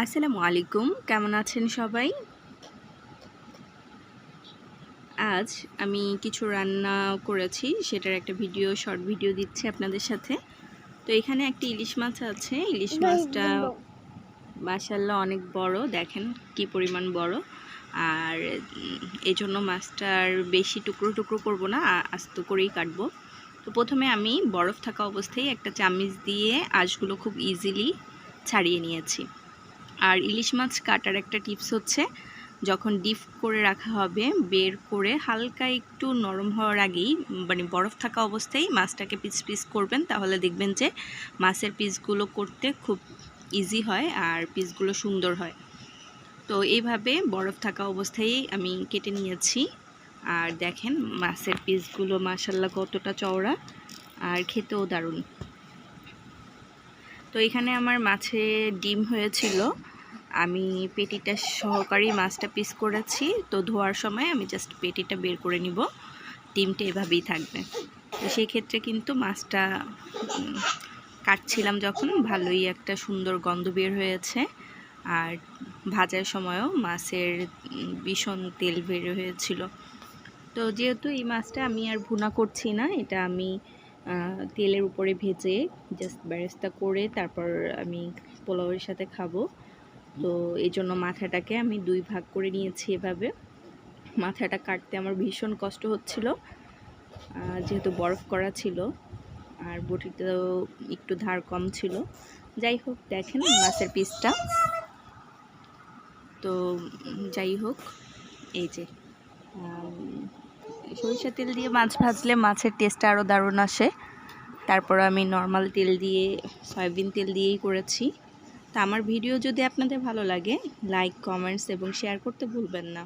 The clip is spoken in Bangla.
আসসালামু আলাইকুম কেমন আছেন সবাই? আজ আমি কিছু রান্না করেছি সেটার একটা ভিডিও শর্ট ভিডিও দিচ্ছি আপনাদের সাথে। তো এখানে একটি ইলিশ মাছ আছে ইলিশ মাছটা মাসাল্লাহ অনেক বড় দেখেন কি পরিমাণ বড়। আর এই জন্য মাছটার বেশি টুকরো টুকরো করব না আস্ত করেই কাটবো। তো প্রথমে আমি বরফ থাকা অবস্থায় একটা চামিচ দিয়ে আঁশগুলো খুব ইজিলি ছাড়িয়ে নিয়েছি। আর ইলিশ মাছ কাটার একটা টিপস হচ্ছে, যখন ডিপ করে রাখা হবে, বের করে হালকা একটু নরম হওয়ার আগেই মানে বরফ থাকা অবস্থায় মাছটাকে পিস পিস করবেন, তাহলে দেখবেন যে মাছের পিসগুলো করতে খুব ইজি হয় আর পিসগুলো সুন্দর হয়। তো এইভাবে বরফ থাকা অবস্থায় আমি কেটে নিয়েছি। আর দেখেন মাছের পিসগুলো মাসাল্লাহ কতটা চওড়া আর খেতেও দারুণ। তো এখানে আমার মাছে ডিম হয়েছিল। আমি পেটিটা সহকারী মাছটা পিস করেছি। তো ধোয়ার সময় আমি জাস্ট পেটিটা বের করে নিব। ডিমটা এভাবেই থাকবে। তো সেই ক্ষেত্রে কিন্তু মাছটা কাটছিলাম যখন, ভালোই একটা সুন্দর গন্ধ বের হয়েছে। আর ভাজার সময়ও মাছের ভীষণ তেল বের হয়েছিল। তো যেহেতু এই মাছটা আমি আর ভুনা করছি না, এটা আমি তেলের উপরে ভেজে জাস্ট ব্যারেস্তা করে তারপর আমি পোলাওয়ের সাথে খাব। তো এই জন্য মাথাটাকে আমি দুই ভাগ করে নিয়েছি এভাবে। মাথাটা কাটতে আমার ভীষণ কষ্ট হচ্ছিল যেহেতু বরফ করা ছিল, আর বটিতেও একটু ধার কম ছিল। যাই হোক, দেখেন মাছের পিসটা। তো যাই হোক, এই যে সরিষা তেল দিয়ে মাছ ভাজলে মাছের টেস্টটা আরও দারুণ আসে। তারপর আমি নর্মাল তেল দিয়ে, সয়াবিন তেল দিয়েই করেছি। তা আমার ভিডিও যদি আপনাদের ভালো লাগে লাইক কমেন্টস এবং শেয়ার করতে ভুলবেন না।